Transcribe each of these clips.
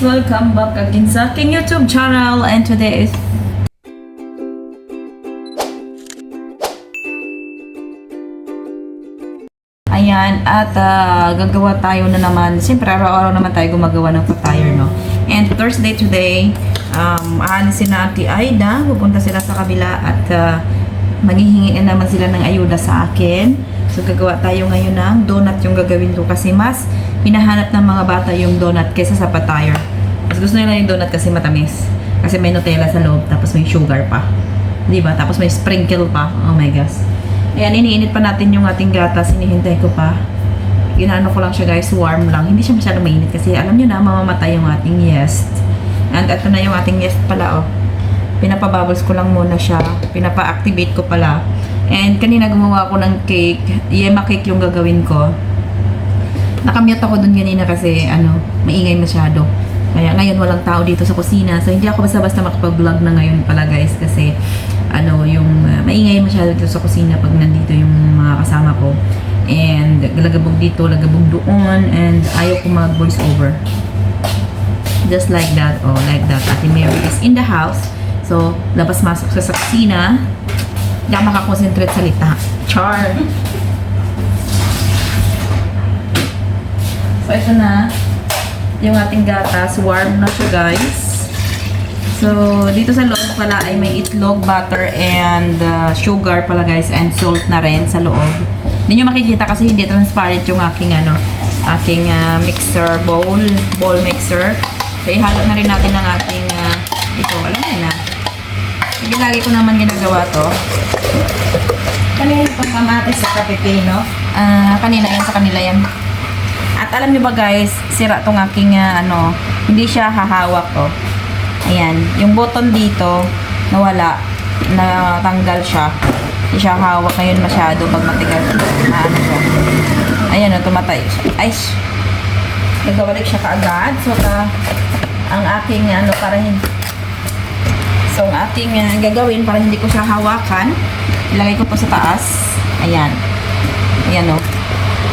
Welcome back again sa aking YouTube channel and today is Ayan, at ah, gagawa tayo na naman. Siyempre, araw-araw naman tayo gumagawa ng patire, no? And Thursday today, um, aanisin na Ate Aida. Pupunta sila sa kabila at ah, maghihingi na naman sila ng ayuda sa akin. So, gagawa tayo ngayon ng donut yung gagawin ko kasi mas hinahanap ng mga bata yung donut kaysa sa patire. Mas gusto nila yung donut kasi matamis. Kasi may Nutella sa loob, tapos may sugar pa. Di ba? Tapos may sprinkle pa. Oh my gosh. Ayan, iniinit pa natin yung ating gatas. Hinihintay ko pa. Ginaano ko lang siya guys, warm lang. Hindi siya masyadong mainit kasi alam nyo na, mamamatay yung ating yeast. And ito na yung ating yeast pala, oh. Pinapabubbles ko lang muna siya. Pinapa-activate ko pala. And kanina gumawa ako ng cake. Yema cake yung gagawin ko. Nakamute ako dun kanina kasi, ano, maingay masyado. Kaya ngayon walang tao dito sa kusina. So hindi ako basta-basta makapag-vlog na ngayon pala guys kasi ano yung uh, maingay masyado dito sa kusina pag nandito yung mga kasama ko. And lagabog dito, lagabog doon and ayaw ko mag voice over. Just like that, oh, like that. Ate Mary is in the house. So, labas-masok sa sa kusina. Hindi ako makakonsentrate salita. Char! So, ito na yung ating gatas. Warm na siya, guys. So, dito sa loob pala ay may itlog, butter, and uh, sugar pala, guys. And salt na rin sa loob. Hindi nyo makikita kasi hindi transparent yung aking, ano, aking uh, mixer bowl, bowl mixer. So, ihalo na rin natin ang ating, uh, ito, alam na. Sige, lagi ko naman ginagawa to. Kanina itong kamatis sa kapipino. Ah, kanina yan sa kanila yan. At alam niyo ba guys, sira tong aking ah, ano, hindi siya hahawak oh. Ayan, yung button dito nawala, natanggal siya. Hindi siya hawak ngayon masyado pag matigas na ano siya. Ayan oh, tumatay siya. Ay, nagkabalik siya kaagad. So, ta, ang aking ano, para hindi, Ang ating uh, gagawin para hindi ko siya hawakan, ilagay ko to sa taas. Ayan. Ayan o.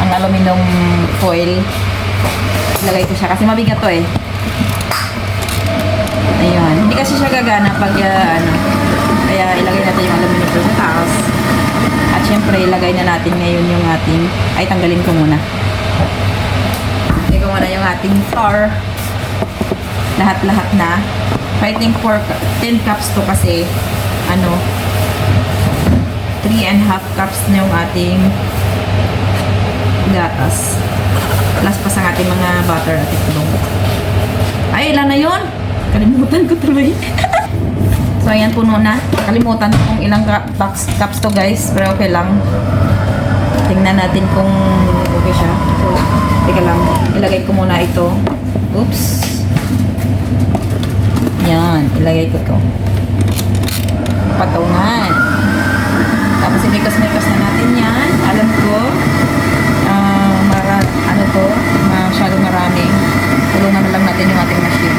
Ang aluminum foil. Ilagay ko siya kasi mabigat to eh. Ayan. Hindi kasi siya gagana pag uh, ano. Kaya ilagay natin yung aluminum foil sa taas. At syempre, ilagay na natin ngayon yung ating... Ay, tanggalin ko muna. Ilagay ko muna yung ating flour lahat-lahat na. I think for 10 cups to kasi ano 3 and half cups na yung ating gatas. Plus pa sa ating mga butter at itlog. Ay, ilan na yun? Kalimutan ko tuloy. so, ayan, puno na. Kalimutan ko kung ilang cup- cups, cups to guys. Pero okay lang. Tingnan natin kung okay siya. So, teka lang. Ilagay ko muna ito. Oops. Yan, ilagay ko to. Patungan. Tapos imikas-mikas na natin yan. Alam ko, ah, mara, ano to, masyadong marami. Tulungan na lang natin yung ating machine.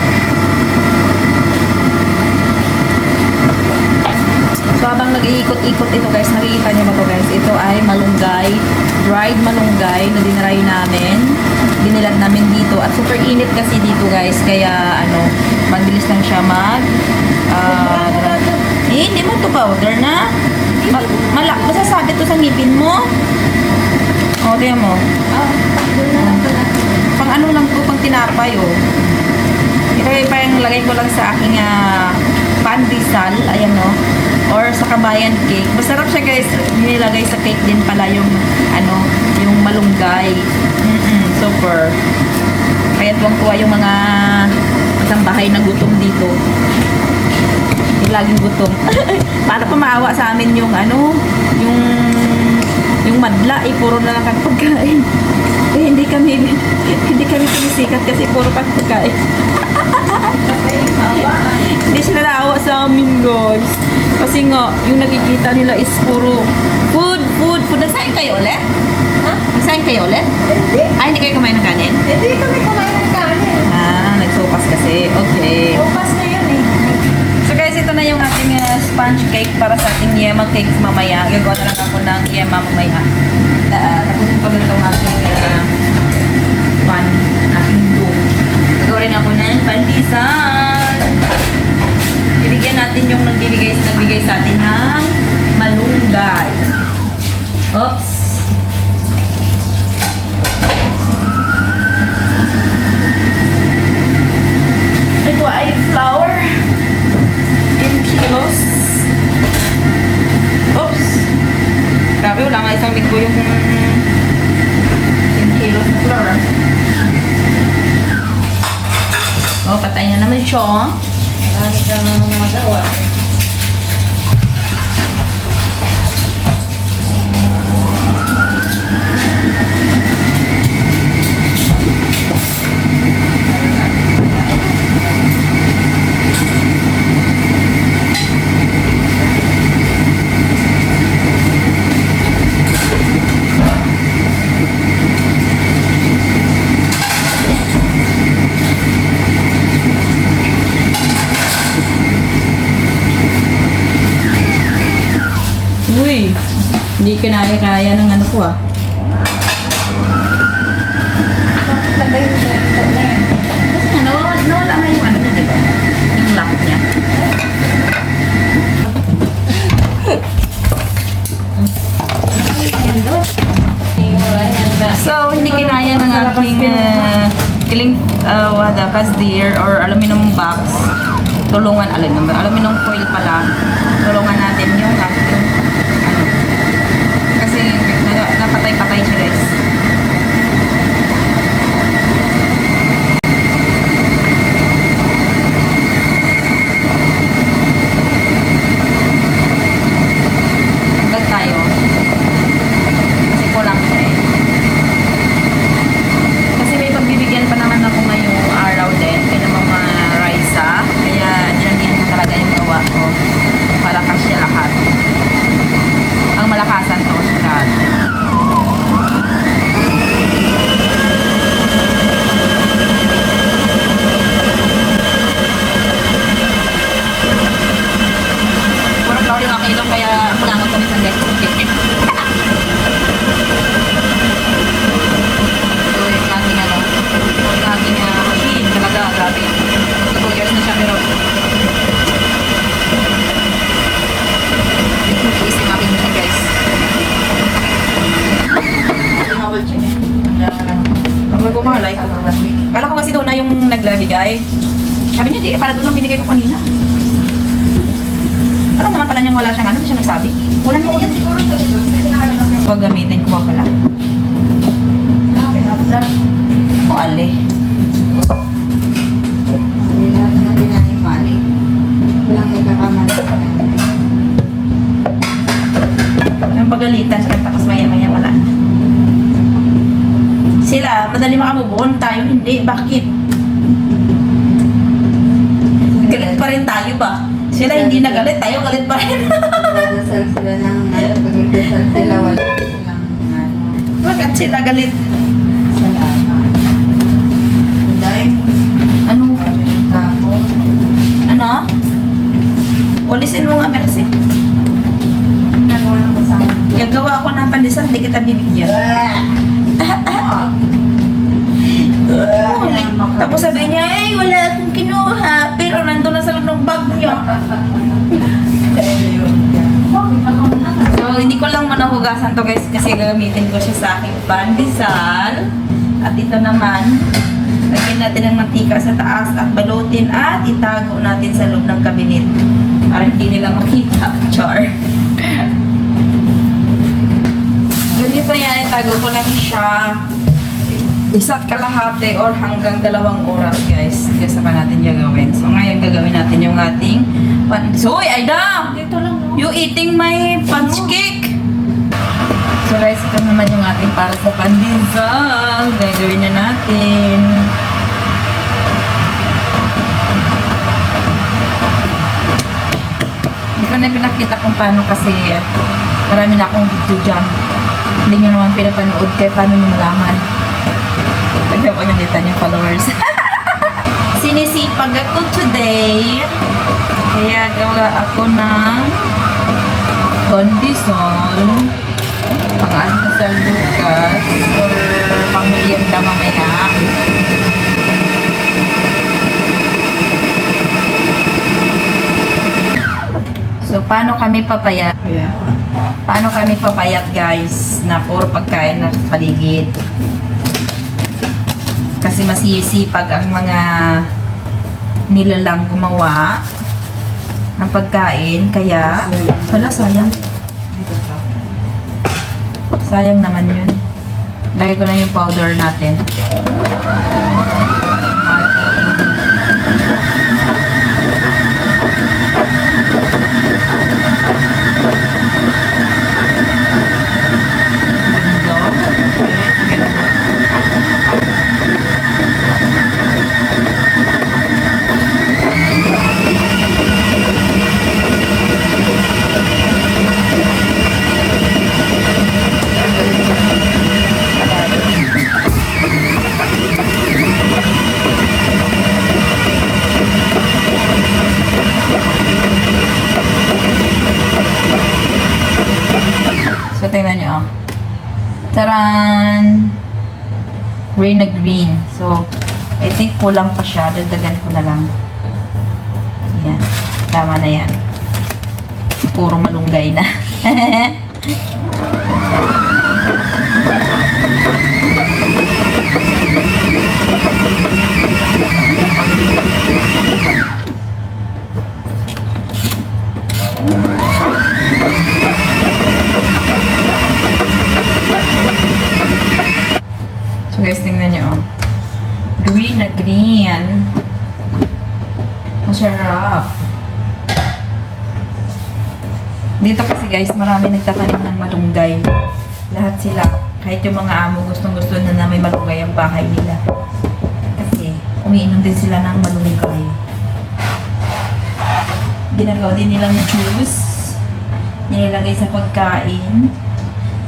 So habang nag-iikot-ikot ito guys, nakikita nyo ba to guys? Ito ay malunggay, dried malunggay na dinry namin. Dinilad namin dito at super init kasi dito guys. Kaya ano, mabilis lang siya mag... ah, eh, hindi mo to powder na. Ma malak, masasabi to sa ngipin mo. O, tiyan mo. Pang ano lang to, pang tinapay oh. Ito ay parang lagay ko lang sa aking uh, pandesal, ayan no. Or sa kabayan cake. Masarap siya guys. Nilagay sa cake din pala yung ano, yung malunggay. Mm-mm, super. Kaya tuwang-tuwa yung mga kasambahay na gutom dito. Yung laging gutom. Para pa maawa sa amin yung ano, yung yung madla, eh, puro na lang kami pagkain. Eh, hindi kami, hindi kami sumisikat kasi puro kami pagkain. Hindi sila naawa sa amin, guys. Kasi nga, yung nakikita nila is puro food, food, food. Nagsain kayo ulit? Ha? Nagsain kayo ulit? Hindi. Ay, hindi kayo kumain ng kanin? Hindi kami kumain ng kanin. Nagsupas kasi. Okay. Bukas na yun eh. So guys, ito na yung ating uh, sponge cake para sa ating yema cake mamaya. Gagawa na lang ako ng Grabe, wala nga isang linggo yung 10 kilos na flour. Oh, patay na naman siya. Oh. Marami ka na mga magawa. Yan doon. Wala yan ba? So, hindi kinaya ng aking uh, kiling uh, wada, kasdir or aluminum box. Tulungan, aluminum, aluminum foil pala. Tulungan natin yung ating ano. Kasi na- napatay-patay siya guys. Hanggang tayo. Kasi kulang siya eh. Kasi may pagbibigyan pa naman ako ngayong araw din kay ng mga Raisa. Kaya nilagyan ko talaga yung gawa ko. Malakas siya lahat. Ang malakasan to siya. Ilong kaya kulangan kami sa guys. So, yung aking ano, yung aking uh, machine talaga, grabe. Two years na siya pero is yung aking machine guys. Ang ko mahalay. Kala ko kasi daw na yung naglabigay. Sabi niya, di, para doon lang binigay ko kanina. Alam naman pala niyang wala siyang ano, siya nagsabi. Wala na yan siguro. Huwag gamitin ko pa pala. O ali. Yung pagalitan siya, tapos maya-maya wala na. Sila, madali makamubon. Tayo hindi. Bakit? Galit pa rin tayo ba? Sila hindi nagalit, tayo galit pa rin. Nagdasal sila ng ano, nagdasal sila, wala silang ano, Bakit sila galit? salamat. Dahil, Ano? tapos, Ano? Ulisin mo nga, Mercy. nagawa kasama. Gagawa ako ng pandesal, hindi kita bibigyan. Tapos sabi niya, eh, wala akong kinuha. Pero nandun na sa loob. So, hindi ko lang manahugasan to guys kasi gagamitin ko siya sa aking pandesal. At ito naman, lagyan natin ng mantika sa taas at balutin at itago natin sa loob ng kabinet. Para hindi nila makita. Char. Ganito yan, itago ko lang siya isa't kalahati or hanggang dalawang oras guys. Kasi pa natin gagawin. So ngayon gagawin natin yung ating pan... Soy, Aida! Dito lang, no? You eating my punch cake? So guys, ito naman yung ating para sa pandesal. Gagawin na natin. Hindi ko na pinakita kung paano kasi marami na akong video dyan. Hindi nyo naman pinapanood kaya paano nyo malaman. Nagpapagalitan yung followers. Sinisipag ako today. Kaya gawa ako ng condisol. Pang-ano sa Lucas. Or pang-merienda mamaya. So, paano kami papayat? Yeah. Paano kami papayat guys na puro pagkain na paligid? Kasi masisipag ang mga nilalang gumawa ng pagkain. Kaya, wala sayang. Sayang naman yun. Lagay ko na yung powder natin. Green na green. So, I think kulang pa siya. Dagdagan ko na lang. Yan. Tama na yan. Puro malunggay na. guys, tingnan niyo. oh. Green na green. Masarap. Dito kasi guys, marami nagtatanim ng malunggay. Lahat sila. Kahit yung mga amo gustong gusto na na may malunggay ang bahay nila. Kasi umiinom din sila ng malunggay. Ginagawa din nilang juice. Nilalagay sa pagkain.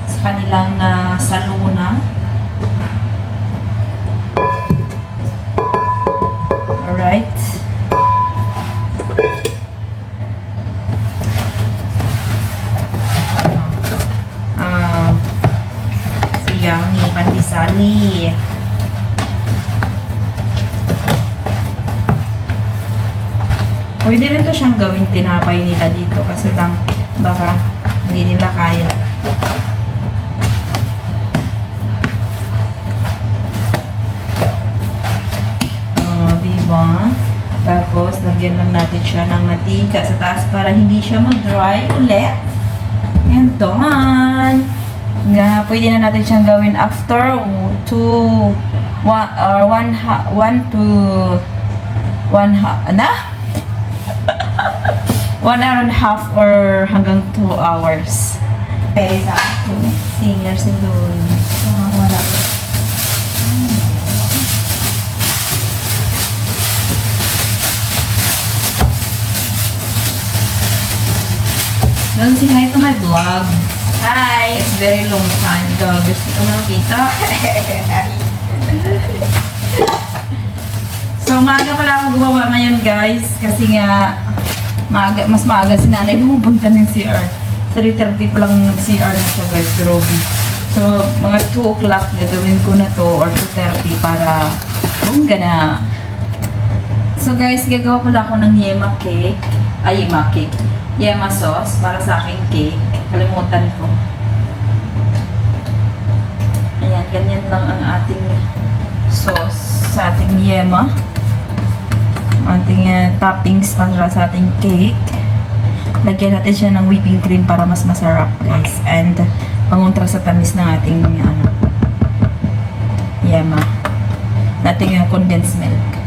Sa kanilang uh, saluna. Tinapay nila dito kasi lang baka hindi nila kaya. Oh, di ba? Tapos, lagyan lang natin siya ng matika sa taas para hindi siya mag-dry ulit. And done! Nga, pwede na natin siyang gawin after 2, 1, or 1, 1 to 1, na? 1 hour and a half or hanggang 2 hours. Pwede sa akin. Singer si Loon. Wala. Don't say hi to my vlog. Hi! It's very long time ago. Gusto ko makita. so, maaga pala ako gumawa ngayon, guys. Kasi nga, maaga, mas maaga si nanay pumunta ng CR. 3.30 pa lang CR na siya, guys. Grabe. So, mga 2 o'clock gagawin ko na to or 2.30 para bongga na. So guys, gagawa pala ako ng yema cake. Ay, yema cake. Yema sauce para sa aking cake. Kalimutan ko. Ayan, ganyan lang ang ating sauce sa ating yema. Ating uh, toppings para sa ating cake. Lagyan natin siya ng whipping cream para mas masarap, guys. And pangontra sa tamis ng ating ano, yema. Nating uh, condensed milk.